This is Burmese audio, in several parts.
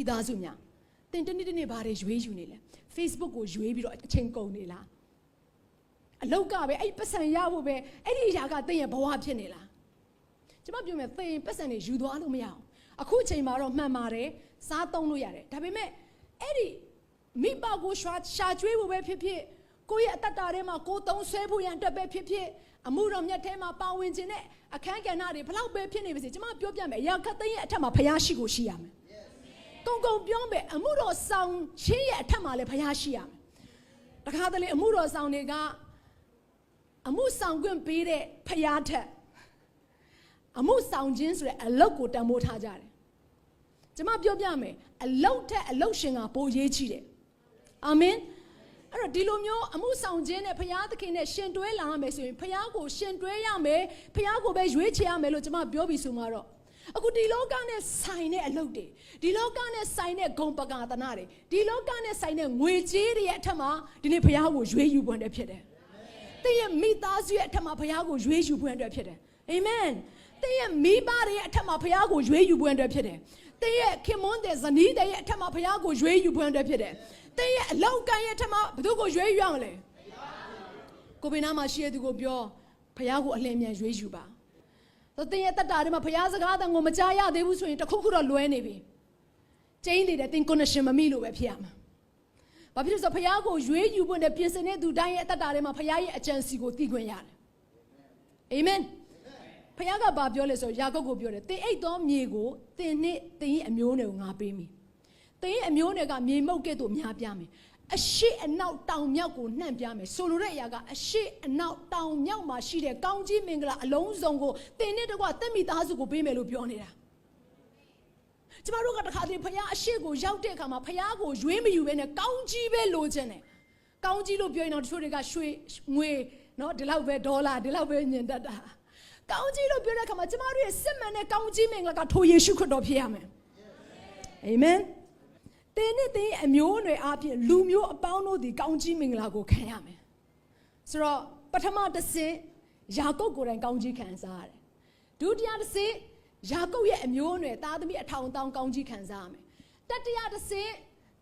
မိသားစုများတင်တနေ့တနေ့ဘာတွေရွေးယူနေလဲ Facebook ကိုရွေးပြီးတော့အချိန်ကုန်နေလားအလောက်ကပဲအဲ့ပတ်စံရဖို့ပဲအဲ့ဒီအရာကတင်ရဲ့ဘဝဖြစ်နေလားကျွန်မပြောမယ်တင်ပတ်စံတွေယူသွားလို့မရအောင်အခုအချိန်မှာတော့မှန်ပါတယ်စားသုံးလို့ရတယ်ဒါပေမဲ့အဲ့ဒီမိဘကိုရှာရှာကျွေးဖို့ပဲဖြစ်ဖြစ်ကိုယ့်ရဲ့အတ္တတာထဲမှာကိုယ်သုံးဆွဲဖို့ရန်အတွက်ပဲဖြစ်ဖြစ်အမှုတော်မြတ်ထဲမှာပါဝင်ခြင်းနဲ့အခန်းကဏ္ဍတွေဘလောက်ပဲဖြစ်နေပါစေကျွန်မပြောပြမယ်အရာခတ်သိမ်းရဲ့အထက်မှာဖျားရှိကိုရှိရမယ် ကုံကုံပြောမယ်အမှုတော်ဆောင်ချင်းရဲ့အထက်မှာလည်းဖျားရှိရမယ်တခါတလေအမှုတော်ဆောင်တွေကအမှုဆောင်ခွင့်ပေးတဲ့ဖျားထက်အမှုဆောင်ခြင်းဆိုတဲ့အလုတ်ကိုတန်ဖိုးထားကြတယ်ကျွန်မပြောပြမယ်အလုတ်ထက်အလုတ်ရှင်ကပိုရေးချီတယ်အာမင်အဲ့တော့ဒီလိုမျိုးအမှုဆောင်ခြင်းနဲ့ဖျားသခင်နဲ့ရှင်တွဲလာရမယ်ဆိုရင်ဖျားကိုရှင်တွဲရမယ်ဖျားကိုပဲရွေးချယ်ရမယ်လို့ကျွန်မပြောပြီးဆိုမှတော့ အခုဒီလောကနဲ့ဆိုင်တဲ့အလုပ်တွေဒီလောကနဲ့ဆိုင်တဲ့ဂုံပကာသနာတွေဒီလောကနဲ့ဆိုင်တဲ့ငွေကြေးတွေရဲ့အထက်မှာဒီနေ့ဖျားကိုရွေးယူပွင့်တဲ့ဖြစ်တယ်။သင်ရဲ့မိသားစုရဲ့အထက်မှာဖျားကိုရွေးယူပွင့်တဲ့ဖြစ်တယ်။အာမင်။သင်ရဲ့မိဘတွေရဲ့အထက်မှာဖျားကိုရွေးယူပွင့်တဲ့ဖြစ်တယ်။သင်ရဲ့ခင်မွန်းတဲ့ဇနီးတဲ့ရဲ့အထက်မှာဖျားကိုရွေးယူပွင့်တဲ့ဖြစ်တယ်။သင်ရဲ့အလောက်ကံရဲ့အထက်မှာဘယ်သူကိုရွေးယူရမလဲ။ကိုဗင်နာမှာရှိတဲ့သူကိုပြောဖျားကိုအလင်းမြန်ရွေးယူပါ။ သင်ရဲ့တက်တာတွေမှာဖျားစကားတန်ကိုမကြားရသေးဘူးဆိုရင်တခုခုတော့လွဲနေပြီ။ကျင်းနေတယ်သင် connection မမိလို့ပဲဖြစ်ရမှာ။ဘာဖြစ်လို့ဆိုဖျားကိုရွေးယူဖို့နဲ့ပြင်ဆင်တဲ့သူတိုင်းရဲ့တက်တာတွေမှာဖျားရဲ့အကြံစီကိုသိခွင့်ရတယ်။အာမင်။ဖျားကဘာပြောလဲဆိုယာကုပ်ကိုပြောတယ်တင်အိတ်သောမြေကိုတင်နဲ့တင်ရဲ့အမျိုးနယ်ကိုငါပေးမိ။တင်ရဲ့အမျိုးနယ်ကမြေမုတ်ကဲ့သို့များပြမယ်။ အရှိအနောက်တောင်မြောက်ကိုနှံ့ပြမယ်ဆိုလိုတဲ့အရာကအရှိအနောက်တောင်မြောက်မှာရှိတဲ့ကောင်းကြီးမင်္ဂလာအလုံးစုံကိုတင်နဲ့တကွတက်မိသားစုကိုပေးမယ်လို့ပြောနေတာကျမတို့ကတခါတည်းဖခင်အရှိကိုရောက်တဲ့အခါမှာဖခင်ကိုရွေးမယူဘဲနဲ့ကောင်းကြီးပဲလိုချင်တယ်ကောင်းကြီးလို့ပြောရင်တော့တချို့တွေကရွှေငွေနော်ဒီလောက်ပဲဒေါ်လာဒီလောက်ပဲညင်တတ်တာကောင်းကြီးလို့ပြောတဲ့အခါမှာကျမတို့ရဲ့စစ်မှန်တဲ့ကောင်းကြီးမင်္ဂလာကထိုယေရှုခရစ်တော်ဖြစ်ရမယ်အာမင် တင်းနဲ့တင်းအမျိုးအနွယ်အပြင်လူမျိုးအပေါင်းတို့ဒီကောင်းကြီးမင်္ဂလာကိုခံရမယ်ဆိုတော့ပထမတစ်ဆင့်ယာကုပ်ကိုယ်တိုင်ကောင်းကြီးခံစားရတယ်ဒုတိယတစ်ဆင့်ယာကုပ်ရဲ့အမျိုးအနွယ်သားသမီးအထောင်အတောင်းကောင်းကြီးခံစားရမယ်တတိယတစ်ဆင့်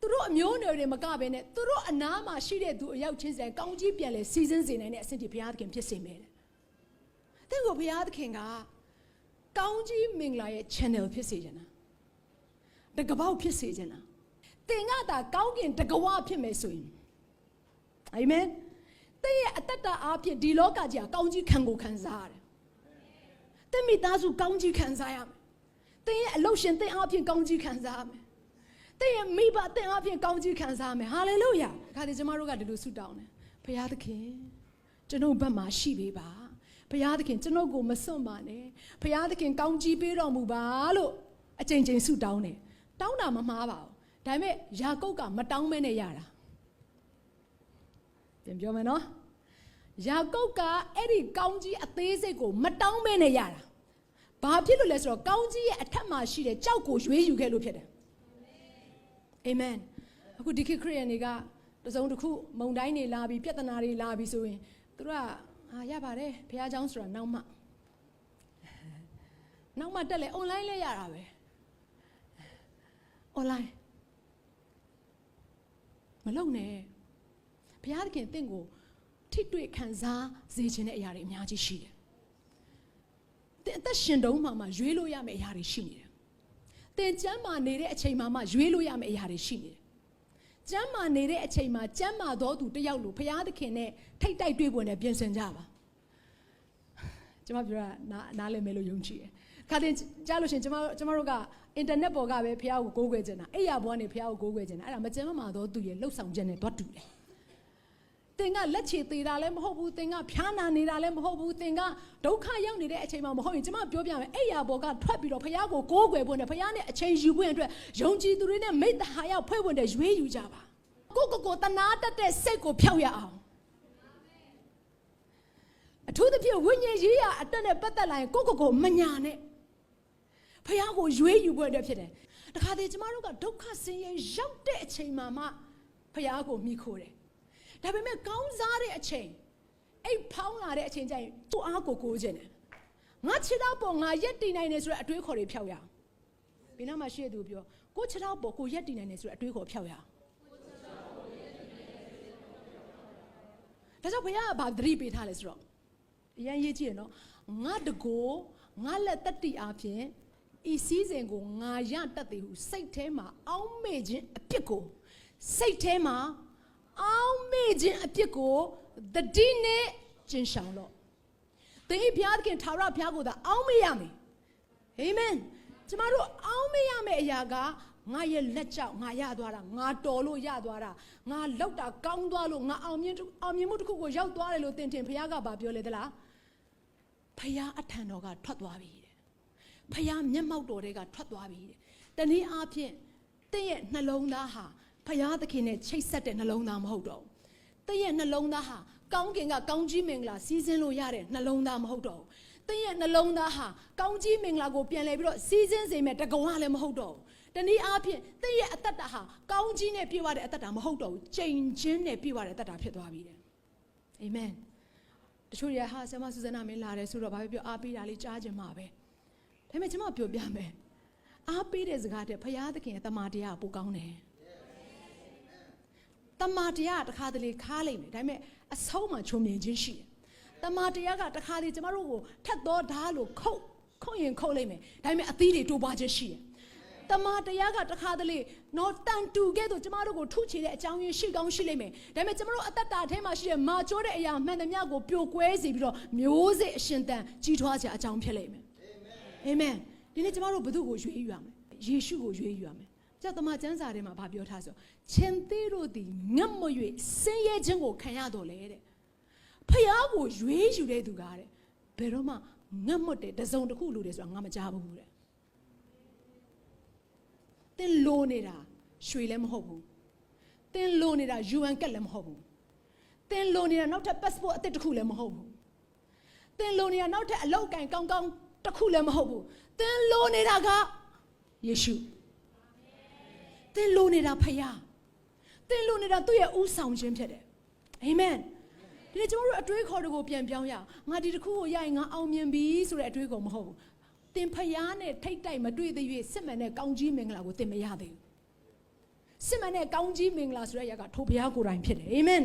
သူတို့အမျိုးအနွယ်တွေမကဘဲနဲ့သူတို့အနားမှာရှိတဲ့သူအရောက်ချင်းစံကောင်းကြီးပြန်လဲစီစဉ်စေနိုင်တဲ့အဆင့်ဒီဘုရားသခင်ဖြစ်စေမယ်တဲ့။တဲ့ကိုဘုရားသခင်ကကောင်းကြီးမင်္ဂလာရဲ့ channel ဖြစ်စေချင်တာ။တကပောက်ဖြစ်စေချင်တာ။ သင်ကသာကောင်းကင်တကဝဖြစ်မယ်ဆိုရင်အာမင်။တဲ့ရဲ့အတ္တတာအဖြစ်ဒီလောကကြီးကကောင်းကြီးခံကိုခံစားရတယ်။တဲ့မိသားစုကောင်းကြီးခံစားရမယ်။တဲ့ရဲ့အလုရှင်တဲ့အားဖြင့်ကောင်းကြီးခံစားရမယ်။တဲ့ရဲ့မိဘတဲ့အားဖြင့်ကောင်းကြီးခံစားရမယ်။ဟာလေလုယာ။ခါဒီကျမတို့ကဒီလိုဆုတောင်းတယ်။ဘုရားသခင်ကျွန်ုပ်ဘက်မှာရှိပေးပါ။ဘုရားသခင်ကျွန်ုပ်ကိုမစွန့်ပါနဲ့။ဘုရားသခင်ကောင်းကြီးပေးတော်မူပါလို့အချိန်ချင်းဆုတောင်းတယ်။တောင်းတာမမှားပါဘူး။ ဒါပေမဲ့ယာကုပ်ကမတောင်းမဲနဲ့ရတာသင်ပြောမယ်နော်ယာကုပ်ကအဲ့ဒီကောင်းကြီးအသေးစိတ်ကိုမတောင်းမဲနဲ့ရတာဘာဖြစ်လို့လဲဆိုတော့ကောင်းကြီးရဲ့အထက်မှာရှိတဲ့ကြောက်ကိုရွေးယူခဲ့လို့ဖြစ်တယ်အာမင်အခုဒီခေတ်ခရစ်ယာန်တွေကတစုံတစ်ခုမုံတိုင်းတွေလာပြီးပြဿနာတွေလာပြီးဆိုရင်သူတို့ကအာရပါတယ်ဘုရားကျောင်းဆိုတာနောက်မှနောက်မှတက်လဲ online လဲရတာပဲ online မလုံနဲ့ဘုရားသခင်တင့်ကိုထိတွေ့ခံစားစေခြင်းတဲ့အရာတွေအများကြီးရှိတယ်။တင်အသက်ရှင်တုန်းမှာမှရွေးလို့ရမယ့်အရာတွေရှိနေတယ်။တင်ကျမ်းမာနေတဲ့အချိန်မှာမှရွေးလို့ရမယ့်အရာတွေရှိနေတယ်။ကျမ်းမာနေတဲ့အချိန်မှာကျမ်းမာသောသူတစ်ယောက်လိုဘုရားသခင်နဲ့ထိတ်တိုက်တွေ့ပွင့်နဲ့ပြင်ဆင်ကြပါ။ကျွန်မပြောတာနားနားလည်မယ်လို့ယုံကြည်တယ်။ခါတင်ကြားလို့ရှရင်ကျွန်မကျွန်မတို့က အင်တာနက်ပေါ်ကပဲဘုရားကိုကိုးကွယ်ကြတာ။အဲ့ရဘွားနေဘုရားကိုကိုးကွယ်ကြတာ။အဲ့ဒါမကျမ်းမာသောသူရဲ့လှုပ်ဆောင်ချက်နဲ့တွတ်တူတယ်။တင်ကလက်ချေသေးတာလည်းမဟုတ်ဘူးတင်ကဖျားနာနေတာလည်းမဟုတ်ဘူးတင်ကဒုက္ခရောက်နေတဲ့အချိန်မှာမဟုတ်ရင်ကျမပြောပြမယ်အဲ့ရဘောကထွက်ပြီးတော့ဖះကိုကိုးကွယ်ဖို့နဲ့ဖះနဲ့အချိန်ယူဖို့အတွက်ယုံကြည်သူတွေနဲ့မိတ္တဟာရောက်ဖွဲ့ဖို့နဲ့ရွေးယူကြပါကိုကိုကိုတနာတတ်တဲ့စိတ်ကိုဖျောက်ရအောင်အထူးသဖြင့်ဝိညာဉ်ရေးရအတက်နဲ့ပတ်သက်လာရင်ကိုကိုကိုမညာနဲ့ ဖះကိုရွေးယူဖို့အတွက်ဖြစ်တယ်တခါတည်းကျမတို့ကဒုက္ခဆင်းရဲရောက်တဲ့အချိန်မှာမှဖះကိုမိခိုးတယ်ဒါပေမဲ့ကောင်းစားတဲ့အချိန်အိတ်ဖောင်းလာတဲ့အချိန်ကျရင်သူ့အားကိုကိုးခြင်းတယ်ငါခြေတော့ပေါ်ငါရက်တည်နိုင်တယ်ဆိုတဲ့အတွေးခေါ်တွေဖြောက်ရအောင်ဘယ်နာမှရှိရသူပြောကိုခြေထောက်ပေါ်ကိုရက်တည်နိုင်တယ်ဆိုတဲ့အတွေးကိုဖျောက်ရအောင်ဒါကြောင့်ဘုရားကဘာသတိပေးထားလဲဆိုတော့အရင်ရေးကြည့်ရနော်ငါတကိုငါလက်တက်တီအားဖြင့် ဤစည်းစိမ်ကိုငါရတတ်သည်ဟုစိတ်ထဲမှာအောင်းမေ့ခြင်းအပြစ်ကိုစိတ်ထဲမှာအောင်းမေ့ခြင်းအပြစ်ကိုတတိနဲ့ကျင်ဆောင်လို့သင်ဤဘုရားသခင်ထာဝရဘုရားကိုသာအောင်းမေ့ရမယ်အာမင်ကျမတို့အောင်းမေ့ရမယ့်အရာကငါရဲ့လက်ကြောင့်ငါရသွားတာငါတော်လို့ရသွားတာငါလောက်တာကောင်းသွားလို့ငါအောင်မြင်အောင်မြင်မှုတစ်ခုကိုရောက်သွားတယ်လို့သင်တင်ဘုရားကဘာပြောလဲသလားဘုရားအထံတော်ကထွက်သွားပြီ တဲ့ဘုရားမျက်မှောက်တော်တွေကထွက်သွားပြီတဲ့တနည်းအားဖြင့်တင့်ရဲ့နှလုံးသားဟာဘုရားသခင်နဲ့ချိတ်ဆက်တဲ့နှလုံးသားမဟုတ်တော့ဘူးတင့်ရဲ့နှလုံးသားဟာကောင်းကင်ကကောင်းကြီးမင်္ဂလာစီးဆင်းလို့ရတဲ့နှလုံးသားမဟုတ်တော့ဘူးတင့်ရဲ့နှလုံးသားဟာကောင်းကြီးမင်္ဂလာကိုပြန်လဲပြီးတော့စီးဆင်းစေမဲ့တကွာလည်းမဟုတ်တော့ဘူးတနည်းအားဖြင့်တင့်ရဲ့အသက်တာဟာကောင်းကြီးနဲ့ပြည့်ဝတဲ့အသက်တာမဟုတ်တော့ဘူးချိန်ချင်းနဲ့ပြည့်ဝတဲ့အသက်တာဖြစ်သွားပြီတဲ့အာမင်တချို့ရဟာဆရာမဆုဇနာမင်းလာတယ်ဆိုတော့ဘာပဲပြောအားပေးတာလေးကြားကြမှာပဲ ဒါပေမဲ့ကျွန်မပြောပြမယ်အားပေးတဲ့စကားတဲ့ဖရာသခင်ရဲ့တမန်တရားကပိုကောင်းတယ်တမန်တရားကတခါတလေခါလိမ့်မယ်ဒါပေမဲ့အဆုံးမှာချုံမြင်ခြင်းရှိတယ်တမန်တရားကတခါတလေကျမတို့ကိုထက်သောဓာတ်လို့ခုတ်ခုတ်ရင်ခုတ်လိမ့်မယ်ဒါပေမဲ့အသီးတွေတိုးပွားခြင်းရှိတယ်တမန်တရားကတခါတလေတော့တန်တူကဲ့သို့ကျမတို့ကိုထုချေတဲ့အကြောင်းရင်းရှိကောင်းရှိလိမ့်မယ်ဒါပေမဲ့ကျမတို့အသက်တာထဲမှာရှိတဲ့မာကျိုးတဲ့အရာမှန်သမျှကိုပြိုကွဲစေပြီးတော့မျိုးစေ့အရှင်တန်ကြီးထွားစရာအကြောင်းဖြစ်လိမ့်မယ် အာမင်ဒီနေ့ကျမတို့ဘု து ကိုရွေးယူရမယ်ယေရှုကိုရွေးယူရမယ်ကြောက်တမန်ကျမ်းစာထဲမှာဗာပြောထားဆိုရှင်သေးတို့သည်ငတ်မွ၍ဆင်းရဲခြင်းကိုခံရတော်လေတဲ့ဖျားကိုရွေးယူတဲ့သူကတဲ့ဘယ်တော့မှငတ်မွတ်တဲ့တစုံတစ်ခုလိုတယ်ဆိုတာငါမကြားဘူးတဲ့တင်လိုနေတာရွှေလည်းမဟုတ်ဘူးတင်လိုနေတာ UN ကက်လည်းမဟုတ်ဘူးတင်လိုနေတာနောက်ထပ် passport အသစ်တစ်ခုလည်းမဟုတ်ဘူးတင်လိုနေတာနောက်ထပ်အလောက်ကန်ကောင်းကောင်း တစ်ခုလည်းမဟုတ်ဘူးတင်လိုနေတာကယေရှုတင်လိုနေတာဖခင်တင်လိုနေတာသူ့ရဲ့ဥဆောင်ခြင်းဖြစ်တယ်အာမင်ဒီနေ့ကျွန်တော်တို့အတွေးခေါ်တွေကိုပြန်ပြောင်းရအောင်ငါဒီတစ်ခုကိုရရင်ငါအောင်မြင်ပြီဆိုတဲ့အတွေးခေါ်မဟုတ်ဘူးတင်ဖျားနဲ့ထိတ်တိုက်မတွေ့သေး၍စစ်မှန်တဲ့ကောင်းကြီးမင်္ဂလာကိုတင်မရသေးဘူးစစ်မှန်တဲ့ကောင်းကြီးမင်္ဂလာဆိုတဲ့အရာကထိုဘုရားကိုယ်တိုင်ဖြစ်တယ်အာမင်